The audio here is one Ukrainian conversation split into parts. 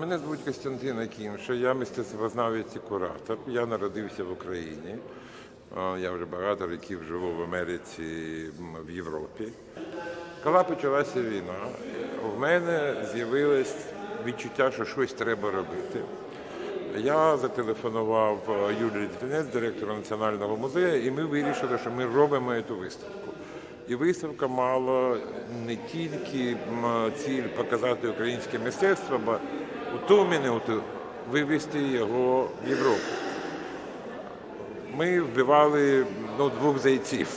Мене звуть Костянтин Акінша, я мистецтвознавець і куратор. Я народився в Україні. Я вже багато років живу в Америці, в Європі. Коли почалася війна, в мене з'явилось відчуття, що щось треба робити. Я зателефонував е, Юлії Літвінець, директору Національного музею, і ми вирішили, що ми робимо цю виставку. І виставка мала не тільки ціль показати українське мистецтво, бо у ту минуту вивести його в Європу. Ми вбивали ну, двох зайців.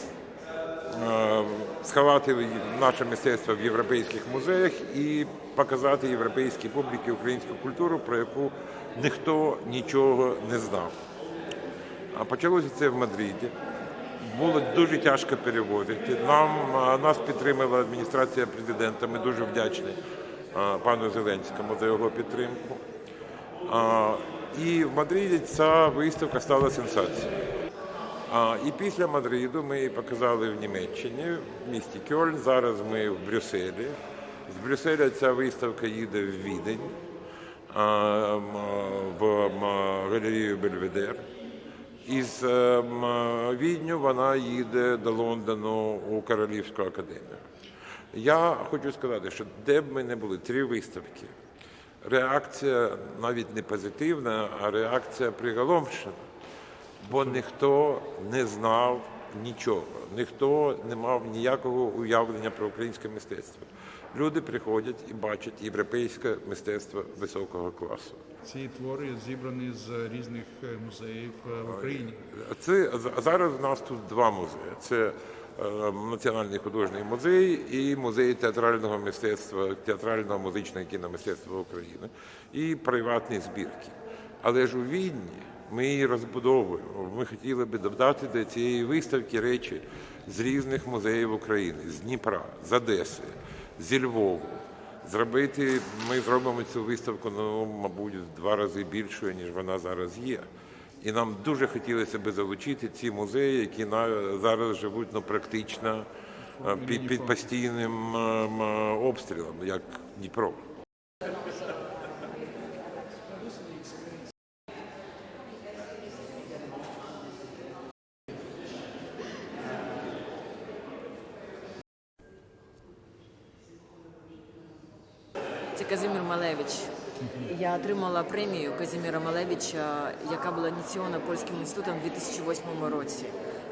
Е, Сховати наше мистецтво в європейських музеях і показати європейській публіці українську культуру, про яку ніхто нічого не знав. А почалося це в Мадриді. Було дуже тяжко переводити. Нам нас підтримала адміністрація президента. Ми дуже вдячні пану Зеленському за його підтримку. І в Мадриді ця виставка стала сенсацією. І після Мадриду ми її показали в Німеччині, в місті Кьольн. Зараз ми в Брюсселі. З Брюсселя ця виставка їде в Відень, в галерею Бельведер. Із Відню вона їде до Лондону у Королівську академію. Я хочу сказати, що де б ми не були, три виставки. Реакція навіть не позитивна, а реакція приголомшена. Бо ніхто не знав нічого, ніхто не мав ніякого уявлення про українське мистецтво. Люди приходять і бачать європейське мистецтво високого класу. Ці твори зібрані з різних музеїв е, в Україні. Це зараз у нас тут два музеї: це Національний художній музей і музей театрального мистецтва, театрального музичного кіномистецтва України і приватні збірки. Але ж у Відні ми її розбудовуємо. Ми хотіли би додати до цієї виставки речі з різних музеїв України, з Дніпра, з Одеси, зі Львову. Зробити ми зробимо цю виставку, ну мабуть, в два рази більшою, ніж вона зараз є. І нам дуже хотілося б залучити ці музеї, які зараз живуть ну практично е, під, під постійним е, обстрілом, як Дніпро. Це Казимір Малевич. Я отримала премію Казиміра Малевича, яка була ініційована польським інститутом у 2008 році.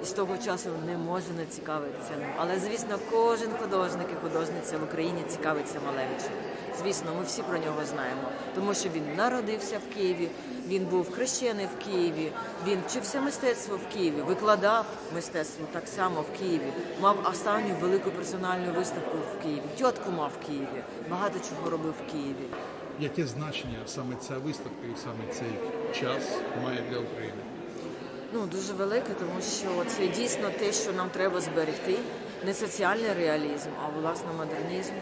І з того часу не можу не цікавитися. Але звісно, кожен художник і художниця в Україні цікавиться Малевичем. Звісно, ми всі про нього знаємо, тому що він народився в Києві, він був хрещений в Києві, він вчився мистецтво в Києві, викладав мистецтво так само в Києві, мав останню велику персональну виставку в Києві, тітку мав в Києві, багато чого робив в Києві. Яке значення саме ця виставка і саме цей час має для України? Ну дуже велике, тому що це дійсно те, що нам треба зберегти. Не соціальний реалізм, а власне модернізм.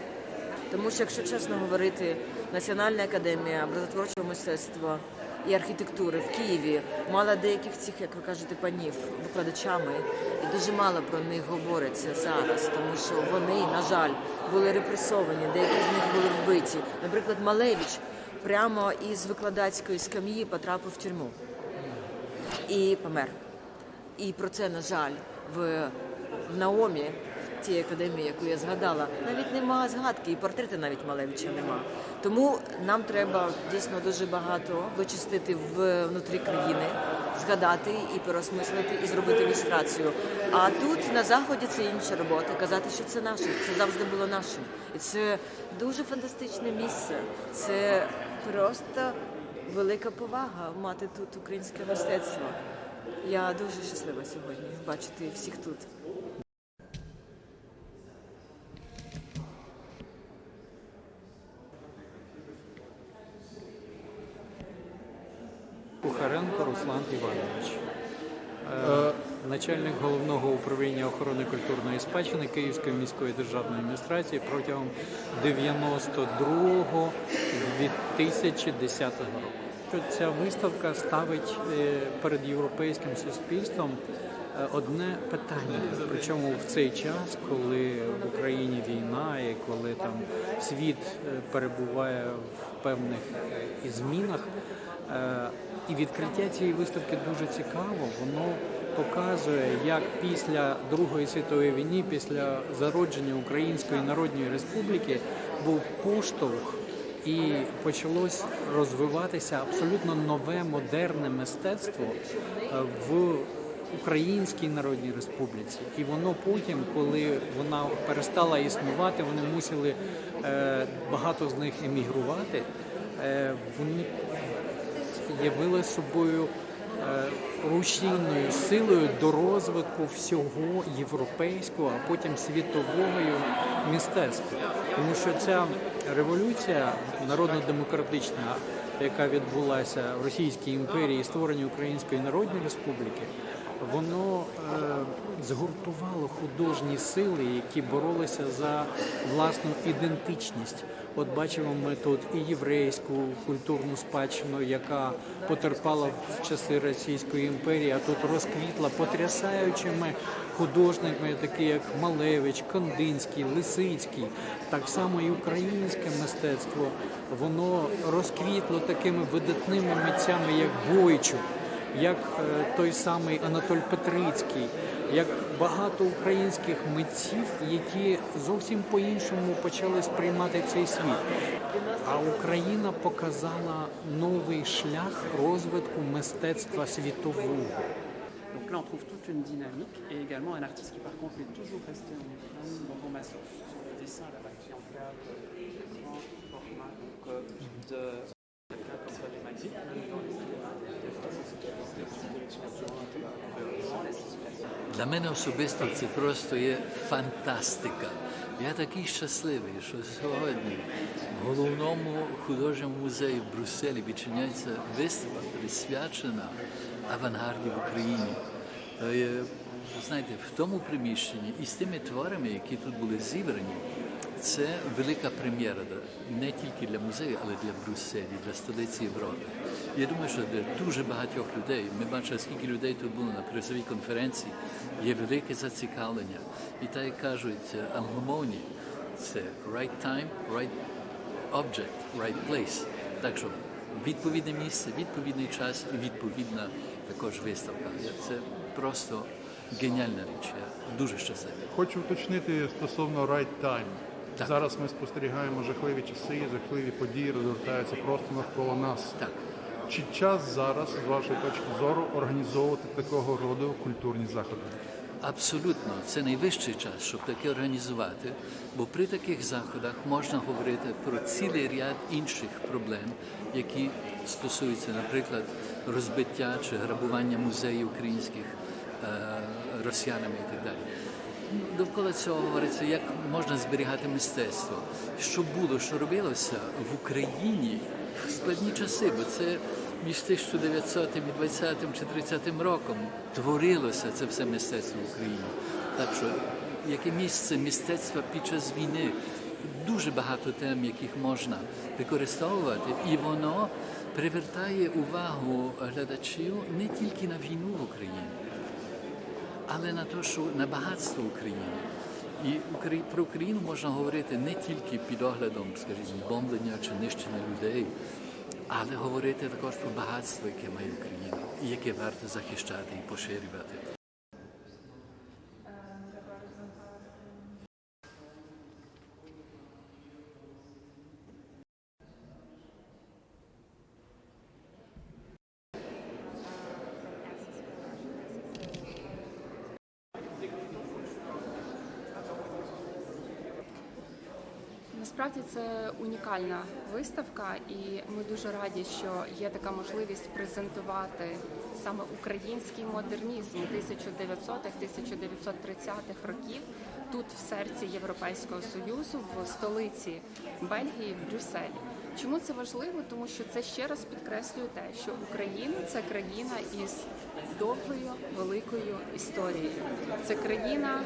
Тому що, якщо чесно говорити, Національна академія образотворчого мистецтва і архітектури в Києві мала деяких цих, як ви кажете, панів викладачами, і дуже мало про них говориться зараз, тому що вони, на жаль, були репресовані, деякі з них були вбиті. Наприклад, Малевич прямо із викладацької скам'ї потрапив в тюрму і помер. І про це, на жаль, в, Наомі, тій академії, яку я згадала, навіть нема згадки, і портрети навіть Малевича нема. Тому нам треба дійсно дуже багато вичистити внутрі країни, згадати і переосмислити, і зробити ілюстрацію. А тут на заході це інша робота. Казати, що це наше, це завжди було нашим. І це дуже фантастичне місце. Це просто велика повага мати тут українське мистецтво. Я дуже щаслива сьогодні бачити всіх тут. Іванович, Е, начальник головного управління охорони культурної спадщини Київської міської державної адміністрації протягом 92-2010 року. Що Ця виставка ставить е, перед європейським суспільством е, одне питання. Причому в цей час, коли в Україні війна і коли там світ е, перебуває в певних е, змінах. І відкриття цієї виставки дуже цікаво. Воно показує, як після Другої світової війни, після зародження Української Народної Республіки, був поштовх і почалось розвиватися абсолютно нове модерне мистецтво е, в Українській Народній Республіці. І воно потім, коли вона перестала існувати, вони мусили е, багато з них емігрувати. Е, вони явили собою е, рушійною силою до розвитку всього європейського, а потім світового мистецтва. Тому що ця революція народно-демократична, яка відбулася в Російській імперії, створення Української Народної Республіки, воно е, згуртувало художні сили, які боролися за власну ідентичність. От бачимо ми тут і єврейську культурну спадщину, яка потерпала в часи Російської імперії, а тут розквітла потрясаючими художниками, такі як Малевич, Кандинський, Лисицький. Так само і українське мистецтво, воно розквітло такими видатними митцями, як Бойчук як е, той самий Анатоль Петрицький, як багато українських митців, які зовсім по-іншому почали сприймати цей світ. А Україна показала новий шлях розвитку мистецтва світового. Donc là, on trouve toute une dynamique et également un artiste qui, par contre, est toujours resté en Ukraine, Bonbon Massov, sur le dessin là-bas qui encadre le grand format donc, euh, de comme ça des Maxi, Для мене особисто це просто є фантастика. Я такий щасливий, що сьогодні в головному художньому музеї в Брюсселі відчиняється виставка, присвячена авангарді в Україні. Е, Знаєте, в тому приміщенні і з тими творами, які тут були зібрані, це велика прем'єра не тільки для музею, але для Брюсселі, для столиці Європи. Я думаю, що для дуже багатьох людей. Ми бачили, скільки людей тут було на призовій конференції. Є велике зацікавлення. І так як кажуть англомовні, це right time, right object, right place. Так що відповідне місце, відповідний час і відповідна також виставка. Це просто геніальна річ. Я дуже щасливий. Хочу уточнити стосовно right time. Так. Зараз ми спостерігаємо жахливі часи, жахливі події розвертаються просто навколо нас. Так. Чи час зараз, з вашої точки зору, організовувати такого роду культурні заходи? Абсолютно, це найвищий час, щоб таке організувати, бо при таких заходах можна говорити про цілий ряд інших проблем, які стосуються, наприклад, розбиття чи грабування музеїв українських е, росіянами і так далі. Довкола цього говориться, як можна зберігати мистецтво, що було, що робилося в Україні в складні часи, бо це між 1900 і 20 чи 30 роком творилося це все мистецтво в Україні. Так що яке місце мистецтва під час війни? Дуже багато тем, яких можна використовувати, і воно привертає увагу глядачів не тільки на війну в Україні але на те, що на багатство України. І про Україну можна говорити не тільки під оглядом, скажімо, бомблення чи нищення людей, але говорити також про багатство, яке має Україна, і яке варто захищати і поширювати. Насправді це унікальна виставка, і ми дуже раді, що є така можливість презентувати саме український модернізм 1900-1930-х років тут, в серці Європейського союзу, в столиці Бельгії, в Брюсселі. Чому це важливо? Тому що це ще раз підкреслює те, що Україна це країна із довгою великою історією. Це країна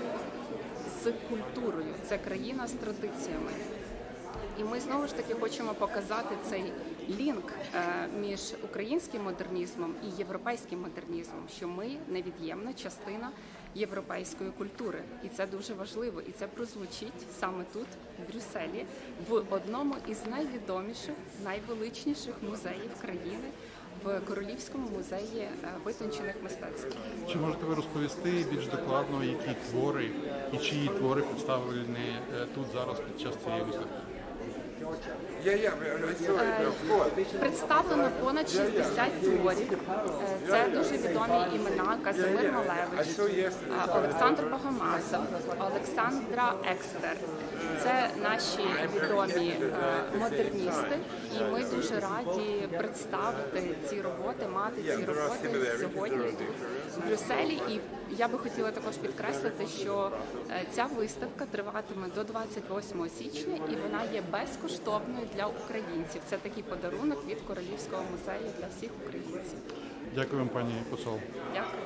з культурою, це країна з традиціями. І ми знову ж таки хочемо показати цей лінк е, між українським модернізмом і європейським модернізмом, що ми невід'ємна частина європейської культури, і це дуже важливо. І це прозвучить саме тут, в Брюсселі, в одному із найвідоміших, найвеличніших музеїв країни в Королівському музеї е, витончених мистецтв. Чи можете ви розповісти більш докладно, які твори і чиї твори представлені е, тут зараз під час цієї виставки? Представлено понад 60 творів. Е, Це дуже відомі імена Казимир Малевич, е, Олександр Богомазов, Олександра Екстер. Це наші відомі е, модерністи, і ми дуже раді представити ці роботи, мати ці роботи сьогодні в Брюсселі. І я би хотіла також підкреслити, що е, ця виставка триватиме до 28 січня, і вона є безкоштовною для українців. Це такий подарунок від Королівського музею для всіх українців. Дякую вам, пані посол. Дякую.